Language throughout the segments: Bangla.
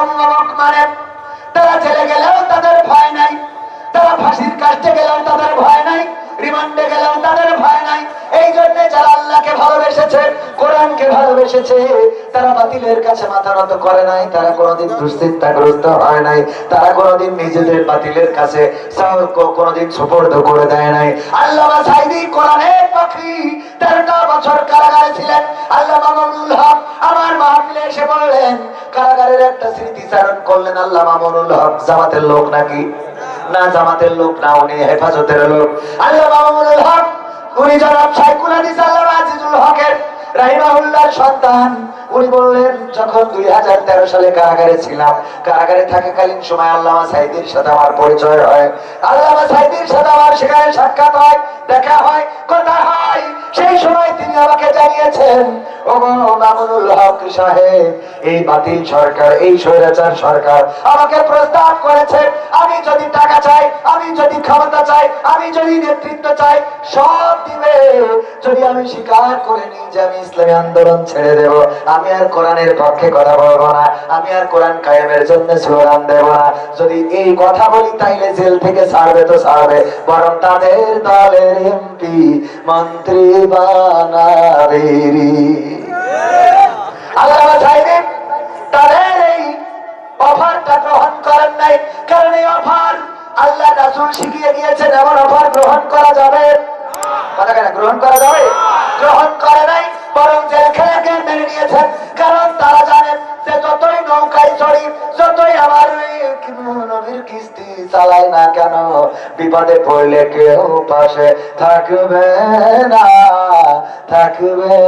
অভিভাবক মারে তারা জেলে গেলেও তাদের ভয় নাই। তারা ফাঁসির কাছে গেলেও তাদের ভয় নাই, রিমান্ডে গেলেও তাদের ভয় নাই। এই জন্য যারা আল্লাহকে ভালোবেসেছে, কোরআনকে ভালোবেসেছে তারা বাতিলের কাছে মাথা নত করে নাই, তারা কোনোদিন দুশ্চিন্তাগ্রস্ত হয় নাই, তারা কোনোদিন নিজেদের বাতিলের কাছে কোনোদিন সুপর্দ করে দেয় নাই। আল্লাহ সাইদি কোরআনের পাখি তেরোটা বছর কারাগারে ছিলেন। আল্লাহ মামুনুল হক আমার মাহফিলে এসে বললেন, কারাগারের একটা স্মৃতিচারণ করলেন আল্লাহ মামুনুল হক, জামাতের লোক নাকি? না, জামাতের লোক না, উনি হেফাজতের লোক। আল্লাহ মামুনুল হক, উনি জনাব সাইকুল হাদিস আল্লাহ আজিজুল হকের রাহিমাহুল্লাহর সন্তান, উনি বললেন, যখন দুই হাজার তেরো সালে কারাগারে ছিলাম, কারাগারে থাকাকালীন সময় আল্লামা সাইদির সাথে আমার পরিচয় হয়। আল্লামা সাইদির সাথে আমার সেখানে সাক্ষাৎ হয়, দেখা হয়, কথা হয়। সেই সময় তিনি আমাকে জানিয়েছেন এই বাতিল সরকার, এই স্বৈরাচার সরকার আমাকে প্রস্তাব করেছে, আমি যদি টাকা আমি যদি ক্ষমতা চাই, আমি যদি নেতৃত্ব চাই, সব দিবে। যদি আমি স্বীকার করে নিই যে আমি ইসলামী আন্দোলন ছেড়ে দেব, আমি আর কোরআনের পক্ষে কথা বলব না, আমি আর কোরআন কায়েমের জন্য স্লোগান দেব না। যদি এই কথা বলি, তাইলে জেল থেকে ছাড়বে তো ছাড়বে। বরং তাদের দলের এমপি মন্ত্রী বানাবে আল্লাহ সাহেব তাদের এই অফারটা গ্রহণ করেন নাই। কারণ এই অফার আল্লাহ রাসূল শিখিয়ে দিয়েছেন, এমন অফার গ্রহণ করা যাবে। কথা কেন, গ্রহণ করা যাবে? গ্রহণ করে নাই, বরং জেলখানাকে মেনে নিয়েছেন। কারণ তারা জানেন যে যতই নৌকায় চড়ি, যতই আমার বিপদে পড়লে কেউ পাশে থাকবে না, থাকবে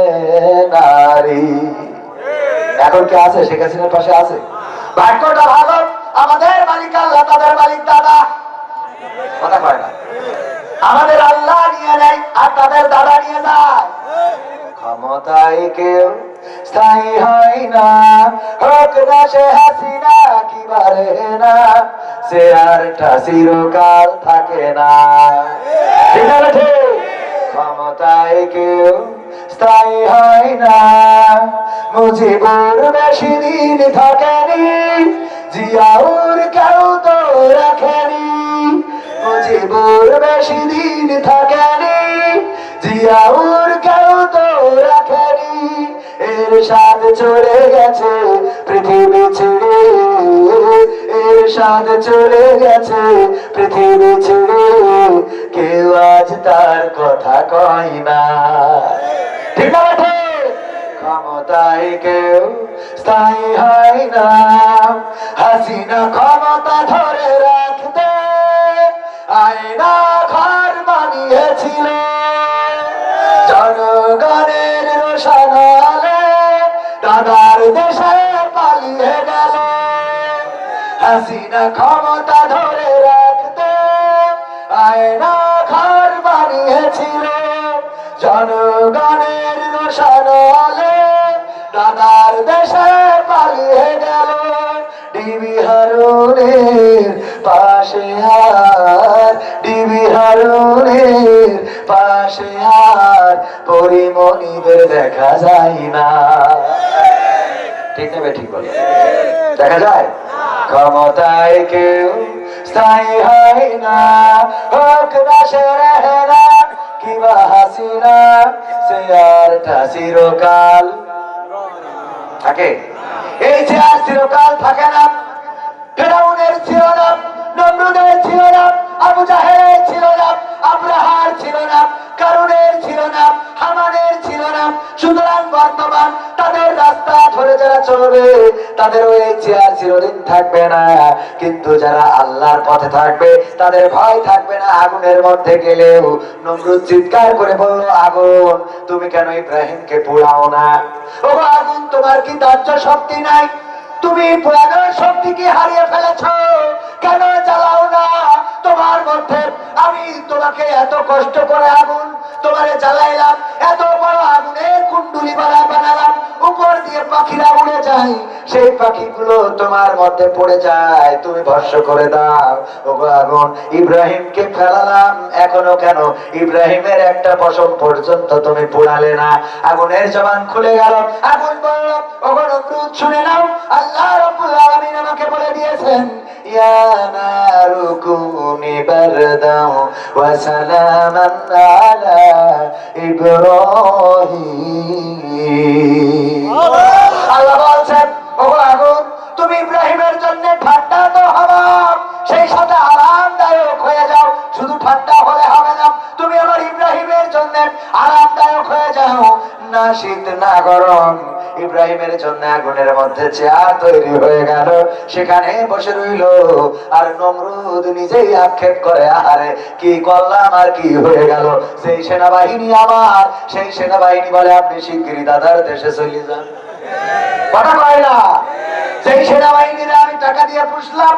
নারী। এখন কে আছে? শেখ হাসিনার পাশে আছে। ভাগ্যটা ভালো, আমাদের মালিক আল্লাহ, তাদের মালিক দাদা। কথা কয় না। আমাদের আল্লাহ নিয়ে নেয় আর তাদের দাদা নিয়ে ক্ষমতায় কেউ স্থায়ী হয় না। হোক না সে কি পারে না, সে চিরকাল থাকে না। ক্ষমতায় কেউ স্থায়ী হয় না। মুজিবুর বেশি দিন থাকেনি, জিয়াউর কেউ তো রাখেনি। মুজিবুর বেশি দিন থাকেনি, জিয়াউর কেউ তো রাখেনি। এর সাথে চলে গেছে পৃথিবী ছেড়ে। এর সাথে চলে গেছে পৃথিবী ছেড়ে। কেউ আজ তার কথা কয় না। ঠিক না ক্ষমতায় কেউ স্থায়ী হয় না। হাসিনা ক্ষমতা ধরে রাখতে আয়না ঘর বানিয়েছিল। জনগণের রোশনালে দাদার দেশে পালিয়ে গেল। হাসিনা ক্ষমতা ধরে রাখতে আয়না ঘর বানিয়েছিল। জনগণের রোশনালে দাদার দেশে পালিয়ে গেল। ডিবি হারুনের পাশে আর ডিবি হারুনের পাশে আর পরিমণিদের দেখা যায় না। ঠিক নেবে ঠিক দেখা যায়? ক্ষমতায় কেউ স্থায়ী হয় না। হোক কিবা হাসিনা, সে আর চিরকাল থাকে। এই যে আর চিরকাল থাকে না, ফেরাউনের ছিল নমরুদের ছিল না, আবু ছিল না, আব্রাহার ছিল না, কারুনের ছিল না, হামানের ছিল না। সুতরাং বর্তমান তাদের রাস্তা ধরে যারা চলবে, তাদের ওই চেয়ার চিরদিন থাকবে না। কিন্তু যারা আল্লাহর পথে থাকবে, তাদের ভয় থাকবে না আগুনের মধ্যে গেলেও। নমরুদ চিৎকার করে বলল, আগুন, তুমি কেন ইব্রাহিমকে পোড়াও না? ও আগুন, তোমার কি ধৈর্য শক্তি নাই? তুমি পুরানোর শক্তি কি হারিয়ে ফেলেছ? কেন জ্বালাও না? তোমার মধ্যে আমি তোমাকে এত কষ্ট করে আগুন তোমারে জ্বালাইলাম, এত বড় আগুনের কুণ্ডুলি বানা বানালাম, উপর দিয়ে পাখিরা উড়ে যায়, সেই পাখিগুলো তোমার মধ্যে পড়ে যায়। তুমি ভস্য করে দাও। ওগো আগুন, ইব্রাহিমকে ফেলালাম, এখনও কেন? ইব্রাহিমের একটা পশম পর্যন্ত তুমি পোড়ালে না। আগুনের জবান খুলে গেল। আগুন বলল, ওগো শুনে নাও, আল্লাহ রাব্বুল আলামিন يا نار كوني بردا وسلاما على إبراهيم আল্লাহ বলছেন, ওগো আগুন, তুমি ইব্রাহিমের জন্য ঠান্ডা তো হারাম সেই সাথে আরামদায়ক হয়ে যাও। শুধু ঠান্ডা হলে হবে না, তুমি আমার ইব্রাহিমের জন্য আরামদায়ক হয়ে যাও। শীত না গরম, ইব্রাহিমের জন্য আগুনের মধ্যে চেয়ার তৈরি হয়ে গেল। সেখানে বসে রইল, আর নমরুদ নিজেই আক্ষেপ করে আরে কি করলাম আর কি হয়ে গেল? সেই সেনাবাহিনী আমার, সেই সেনাবাহিনী বলে আপনি শিগগিরই দাদার দেশে চলে যান। কথা কয় না? যেই সেনাবাহিনীরা আমি টাকা দিয়ে পুষলাম,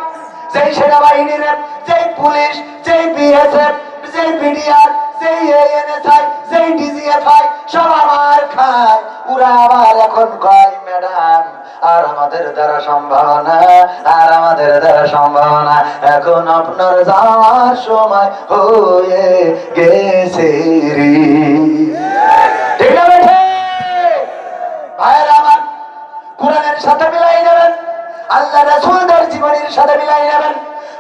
যেই সেনাবাহিনীর, যেই পুলিশ, যেই বিএসএফ, যেই বিডিআর, যেই এএনএসআই, যেই ডিজিএফআই, সব এখন আপনার যাওয়ার সময় হয়ে গেছে রে। আমার কোরআনের সাথে মিলাই নেবেন, আল্লাহ রাসূলদের জীবনের সাথে মিলাই নেবেন।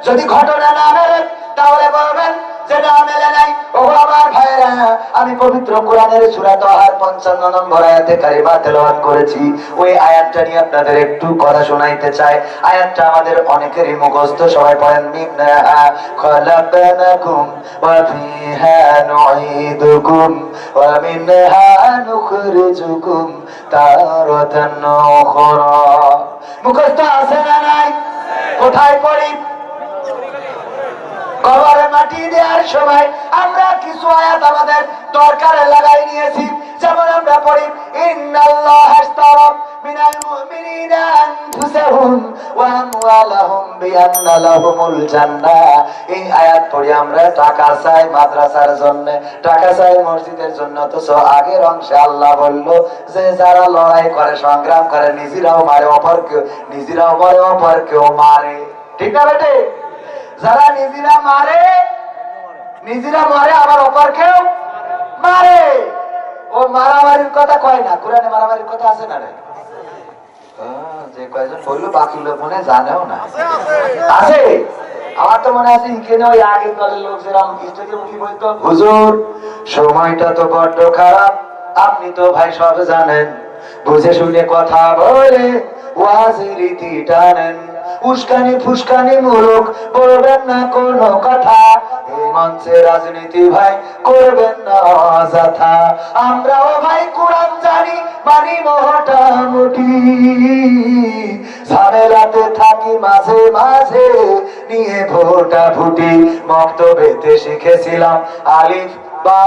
যদি ঘটনা না মেলে তাহলে বলবেন যে মেলে নাই। ও আমার ভাইয়েরা, আমি পবিত্র কোরআনের সূরা তাহার 55 নম্বর আয়াতে কারিমা তেলাওয়াত করেছি। ওই আয়াতটা নিয়ে আপনাদের একটু কথা শোনাইতে চাই। আয়াতটা আমাদের অনেকেরই মুখস্থ, সবাই পড়েন মিনহা খলাকনাকুম ওয়া ফিহা নুঈদুকুম ওয়া মিনহা নুখরিজুকুম তারাতান উখরা। মুখস্থ আছে না নাই? কোথায় পড়ি? কবরে মাটি দেওয়ার সময় আমরা কিছু আয়াত আমাদের দরকারে লাগাই নিয়েছি। যেমন আমরা পড়ি, ইন্নাল্লাহ সংগ্রাম করে, নিজেরাও মারে অপরকে নিজেরাও মরে অপরকেও মারে। ঠিক না বেটে? যারা নিজেরা মারে নিজেরা মারে, আবার অপরকেও মারে। ও মারামারির কথা কয় না, কোরআনে মারামারির কথা আছে না রে? আপনি তো ভাই সব জানেন। বুঝে শুনে কথা বলে ওয়াজের রীতি টানেন। উস্কানি ফুসকানি মূলক, বলবেন না কোনো কথা। এই মঞ্চে রাজনীতি ভাই করবেন না অযথা। আমরাও ভাই কোরআন জানি, মানি মোটামুটি ঝামেলাতে থাকি মাঝে মাঝে, নিয়ে ভোটা ফুটি মক্তবেতে শিখেছিলাম আলিফ বা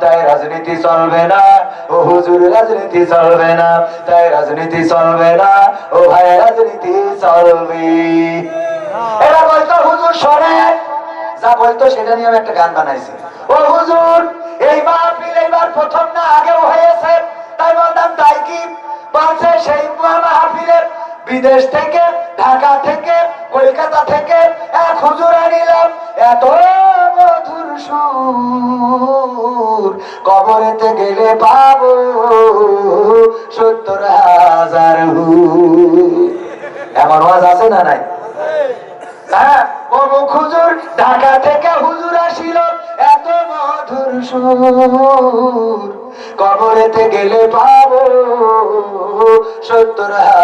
তাই রাজনীতি চলবে না, ও হুজুর, রাজনীতি চলবে না। তাই রাজনীতি চলবে না, ও ভাই, রাজনীতি চলবে। এরা বলতো, হুজুর যা বলতো, সেটা নিয়ে আমি একটা গান বানাইছি। ও হুজুর, এই মাহফিল এইবার প্রথম না আগেও হয়েছে। তাই বলতাম তাই কি? সেই বিদেশ থেকে, ঢাকা থেকে কলকাতা থেকে এক হুজুর আনিলাম, এত মধুর সুর। কবরেতে গেলে পাবো সত্তর হাজার এমন ওয়াজ আছে না নাই? হ্যাঁ অমুক হুজুর ঢাকা থেকে হুজুর আসিল, এত মধুর সুর। কবরেতে গেলে পাবো সত্তর হাজার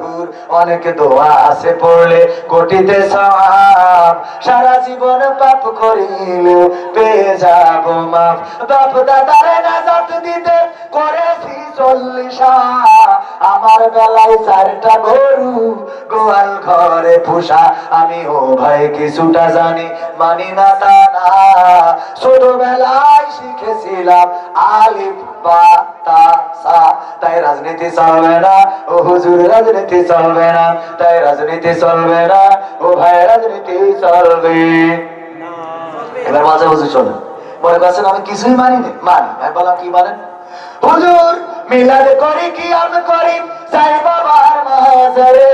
হুর, অনেক দোয়া আছে পড়লে কোটিতে সব সারা জীবন পাপ করিলে পেয়ে যাব মাফ। বাপ দাদারে নাজাত দিতে করেছি চল্লিশা আমার বেলায় চারটা গরু গোয়াল ঘরে পোষা। আমি ও ভাই কিছুটা জানি, মানি না তা না। ছোটবেলায় শিখেছিলাম আলিফ, বা, তা তাই রাজনীতি চলবে না। ও হুজুর রাজনীতি চলবে না, তাই রাজনীতি চলবে না। ও ভাই, রাজনীতি চলবে। এবার মাঝে হুজুর শোনেন, মনে করছেন আমি কিছুই মানি না মানি, আমি বললাম, কি মানেন? হুজুর, মিলাদ করি কি আমি করি? সাই বাবার মাজারে।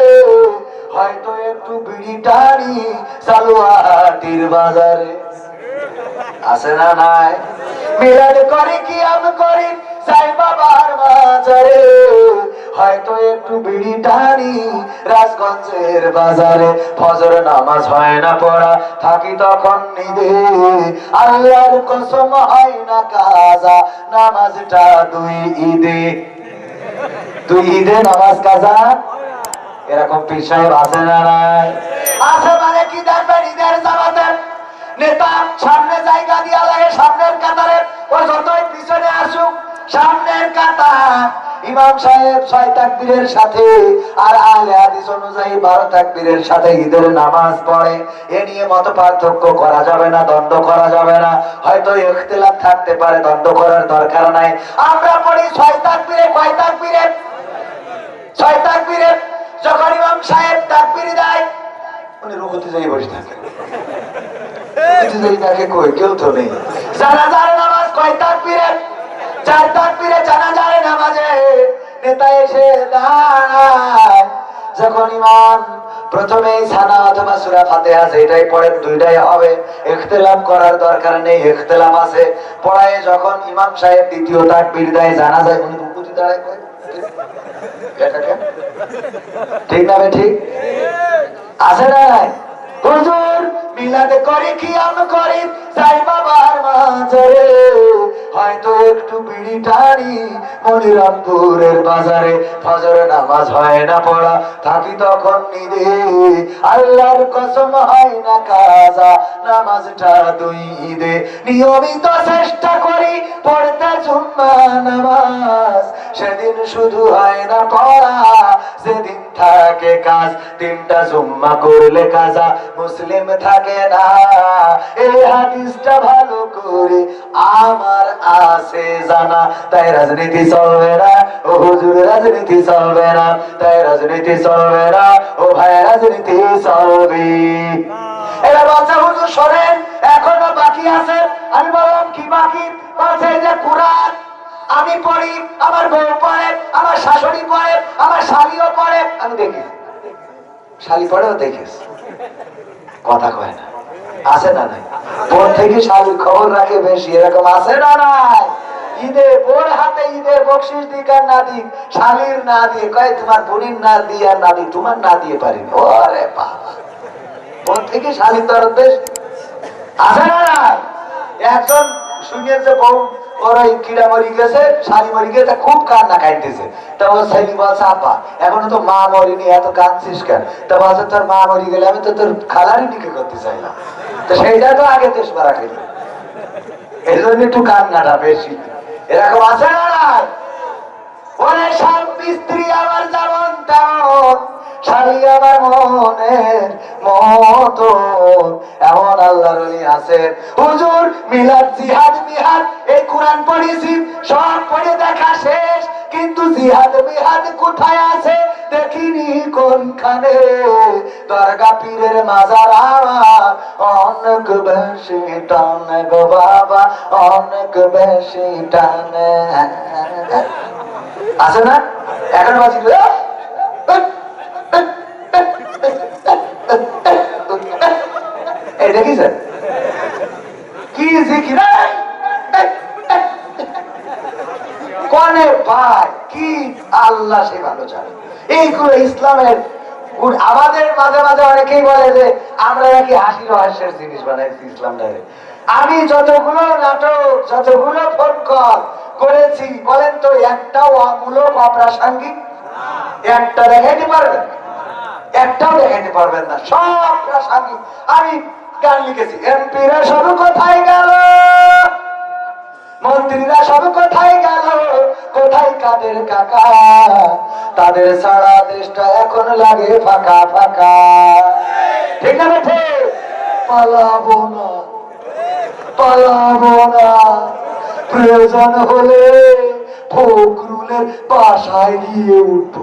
হয়তো একটু বিড়ি টানি সালোয়াটির বাজারে। আছে না নাই? মিলাদ কি আমি করি সাই বাবার হয়তো একটু বিড়ি টানি রাজগঞ্জের বাজারে। ফজর নামাজ হয় না পড়া, থাকি তখন নিদে। আল্লাহর কসম হয় না কাজা, নামাজটা দুই ঈদে। দুই ঈদে নামাজ কাজা? এরকম পীর আছে না নাই? আছে মানে কি দেখবেন ঈদের নেতা, সামনে জায়গা দিয়া লাগে, সামনের কাতারে। ও যতই পিছনে আসুক, সামনের কাতার। ইমাম সাহেব ছয় তাকবীরের সাথে আর আহলে হাদিস অনুযায়ী বারো তাকবীরের সাথে ঈদের নামাজ পড়ে। এ নিয়ে মত পার্থক্য করা যাবে না, দ্বন্দ্ব করা যাবে না। হয়তো ইখতিলাফ থাকতে পারে, দ্বন্দ্ব করার দরকার নাই। আমরা পড়ি ছয় তাকবীরে, কয় তাকবীরে? ছয় তাকবীরে। যখন ইমাম সাহেব তাকবীর দেয়, উনি রুকুতে যাই বসে থাকে রুকুতে যাই তাকে কই যখন ইমাম প্রথমে সানা অথবা সূরা ফাতিহা যেটাই পড়েন দুইটাই হবে। ইখতিলাফ করার দরকার নেই, ইখতিলাফ আছে। পড়ায় যখন ইমাম সাহেব দ্বিতীয় তাকবীর দেয় জানাজায় উনি রুকুতে দাঁড়ায় ঠিক না ঠিক? আছে না? হুজুর করে করি? বাবার হয়তো একটু টানি মনিরামপুরের বাজারে। নামাজ হয় না পড়া, থাকি তখন নিদে। আল্লাহর কসম হয় না কাজা, নামাজটা দুই ঈদে। নিয়মিত চেষ্টা করি পড়তে জুম্মা নামাজ। সেদিন শুধু হয় না পড়া সেদিন থাকে কাজ, তিনটা জুম্মা করলে কাজা, মুসলিম থাকে না। এই হাদিসটা ভালো করে আমার আছে জানা। তাই রাজনীতি চলবে না, ও হুজুর, রাজনীতি চলবে না। তাই রাজনীতি চলবে না, ও ভাই, রাজনীতি চলবে। এবার বাচ্চা হুজুর, শোনেন, এখনও বাকি আছে। আমি বললাম, কি বাকি? কোরআন আমি পড়ি, আমার বউ পড়ে, আমার শাশুড়ি পড়ে, আমার শালিও পড়ে, আমি দেখি। শালি পড়েও দেখিস। কথা কয় না। আছে না নাই? বোন থেকে শালি খবর রাখে বেশি, এরকম আছে না নাই? ঈদে বোর হাতে ঈদের বকশিস দিক আর না দিক, শালির না দিয়ে তোমার বোনের না দিয়ে আর না তোমার না দিয়ে ওরে বোন থেকে শালি তোর দেশ আছে না একজন শুনিয়ে যে বউ ওর কিড়া মরি গেছে, শালি মরি গেছে খুব কান্না কাটতেছে তা ও ছেলে বলছে আপা এখনও তো মা মরিনি, এত কাঁদছিস কেন? তা বলছে, তোর মা মরি গেলে আমি তো তোর খালারই দিকে করতে চাইলাম। তো সেইটা তো আগে দেশ মারা খেলি এই জন্য একটু কান্নাটা বেশি। এরকম আছে না? ওরে স্বামী স্ত্রী আমার যেমন তেমন। শাড়ি আমার মনের মতো। এমন আল্লাহর ওলি আছেন। হুজুর, মিলাদ, জিহাদ, মিহাদ, এই কোরআন পড়েছি, সব পড়ে দেখা শেষ। কিন্তু জিহাদ, মিহাদ কোথায় আছে? দেখিনি কোনখানে। দরগা পীরের মাজার আমার অনেক বেশি টানে গো বাবা, অনেক বেশি টানে। আছে না? এখন বাজি এই দেখিছেন কি জিকির কনে কি আল্লাহ সে ভালো এইগুলো ইসলামের আমাদের মাঝে মাঝে অনেকেই বলে যে, আমরা নাকি হাসি রহস্যের জিনিস বানাইছি ইসলামটারে আমি যতগুলো নাটক, যতগুলো ফোন কল করেছি, বলেন তো, একটাও অমূলক, অপ্রাসঙ্গিক? একটা দেখাইতে পারবেন? একটাও দেখাইতে পারবেন না। সব প্রাসঙ্গিক আমি গান লিখেছি। এমপিরা সব কোথায় গেল? মন্ত্রীরা সব কোথায় গেল? কোথায় কাদের কাকা? তাদের সারা দেশটা এখন লাগে ফাঁকা ফাঁকা। ঠিক না বেঠে পালাবো না। পালাবো না। প্রয়োজন হলে ফখরুলের বাসায় গিয়ে উঠবো।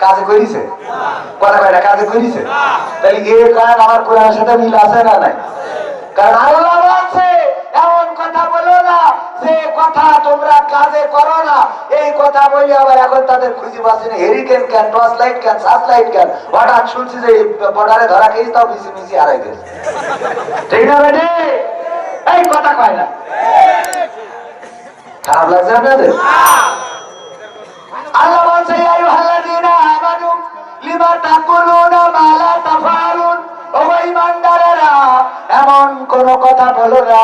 কাজে করিছে কথা কয় না কাজে করিছে তাহলে এ কারণ আমার কোরআনের সাথে মিল আছে না নাই? কারণ আল্লাহ বলছে এমন কথা বলো না যে কথা তোমরা কাজে করো না এই কথা বলি আবার এখন তাদের খুঁজে পাচ্ছি না। হেরিকেন কেন টর্চ লাইট কেন সার্চ লাইট কেন হঠাৎ শুনছি যে বর্ডারে ধরা খেয়েছি তাও মিশি মিশি হারাই গেছে ঠিক না বেটে? এই কথা কয় না। খারাপ লাগছে আপনাদের? আল্লাহ বলছে এমন কোন কথা বলো না।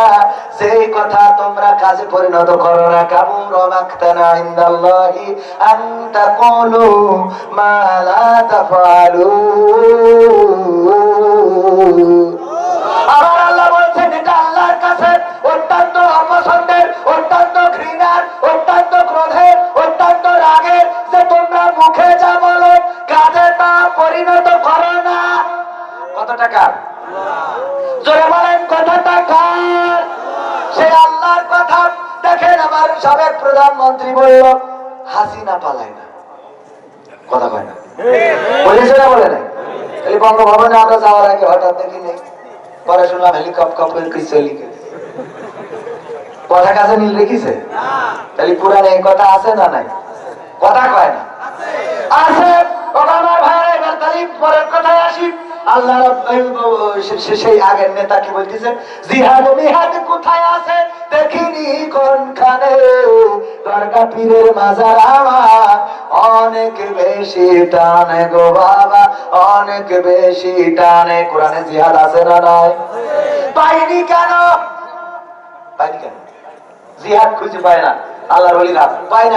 সেই কথা তোমরা কাজে পরিণত করো না আবার আল্লাহ বলছেন, এটা আল্লাহর কাছে অত্যন্ত অপছন্দের কথা প্রধানমন্ত্রী বলল, হাসিনা পালায় না। কথা কয় না। বলেছে না বলে না তাহলে বঙ্গভবনে আমরা যাওয়ার আগে হঠাৎ দেখি নেই। পরে শুনলাম হেলিকপ্টার কথা আছে নাই? কয় না। আছে। ওটা আমার ভাইরা এবার তাহলে পরের কথায় আসি। আল্লাহ সেই আগের বলতেছে জিহাদ মিহাদ কোথায় আছে? দেখিনি কোনখানে। পীরের মাজার আমার অনেক বেশি টানে গো বাবা, অনেক বেশি টানে। কোরআনে জিহাদ আছে না নাই? পাইনি কেন? পাইনি কেন? জিহাদ খুঁজে পায় না। আল্লাহর বলিরা পায় না।